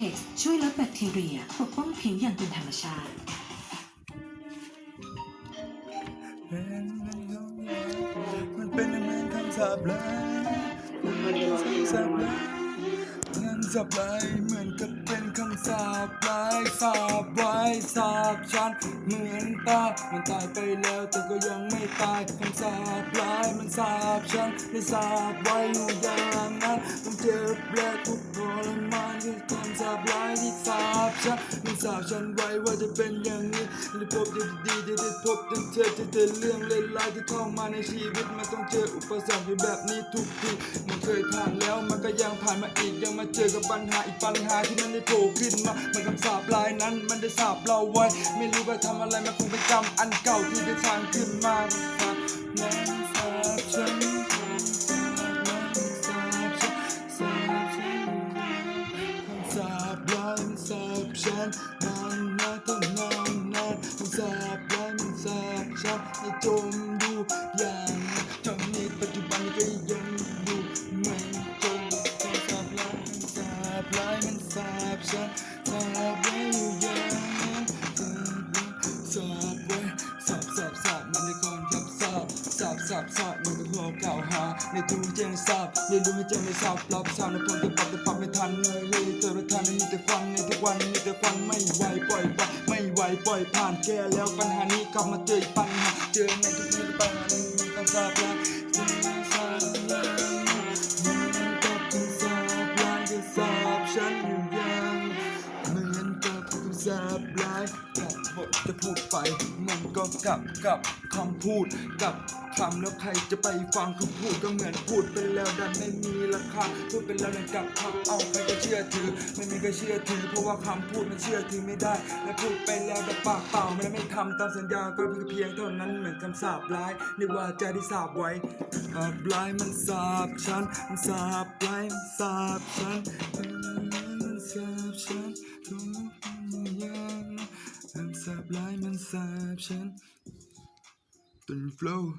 เอ็กซ์ช่วยลดแบคทีเรียปกป้องผิวอย่างเป็นธรรมชาติ มันเป็นเหมือนคำสาปเลยคำสาปเลยคำสาปเลยเหมือนกับเป็นคำสาปลายสาบไว้สาบฉันเหมือนตามันตายไปแล้วแต่ก็ยังไม่ตายคำสาปลายมันสาบฉันได้สาบไว้อยู่อย่างนั้นต้องเจ็ บและทุกทรมานคือคำสาปลายที่สาบฉันมันสาบฉันไว้ว่าจะเป็นอย่างนี้ได้พบจอดีๆได้พบเจอเจอเจอเรื่องเลวร้ายที่เข้ามาในชีวิตมันต้องเจออุปสรรคแบบนี้ทุกทีมันเคยผ่านแล้วมันก็ยังผ่านมาอีกยังมาเจอกับปัญหาอีกปัญหาที่มันได้โผล่ขึ้นมามันคำสาปลายนั้นมันได้สาบเราไว้ ไม่รู้ว่าทำอะไรมันคงเป็นกรรมอันเก่าที่ได้สร้างขึ้นมามันส สาปลายมันสาบฉันนานนาเท่านานนานมันสาปลายมันสาบฉันให้จมอยู่อย่างจนนี้ปัจจุบันก็ยังอยู่ไม่จนคำสาปลายมันสาปลายมันสาบฉันสาบไว้อยู่อย่างนั้นสาบไว้สาบสาบสาบมันในก่อนครับสาบสาบสาบสาบ กล่าวหาในทุกเจ้งทราบเรียนรู้ไม่เจ้งไม่ทราบรับทราบในพงจะปรับแต่ปรับไม่ทันเลยเลยเจอไม่ทันมีแต่ฟังในทุกวันมีแต่ฟังไม่ไหวปล่อยไปไม่ไหวปล่อยผ่านแก้แล้วปัญหานี้กลับมาเจออีกปัญหาเจอในทุกที่ปัญหานี้มีการทราบแล้ว กับคำสาบลายกับบทจะพูดไป มันก็กลับกับคำพูดกับคำแล้วใครจะไปฟังคือพูดก็เหมือนพูดไปแล้วดันไม่มีราคาพูดไปแล้วดันกลับคำเอาใครจะเชื่อถือ ไม่มีใครเชื่อถือ เพราะว่าคำพูดมันเชื่อถือไม่ได้ และพูดไปแล้วแต่ปากเปล่ามันไม่ทำตามสัญญาก็เพียงเท่านั้นเหมือนคำสาปร้ายในว่าจที่สาบไว้สาบร้ายมันสาบฉันมันสาบร้ายมันสาบฉันมันสาบฉัน conception. Then flow.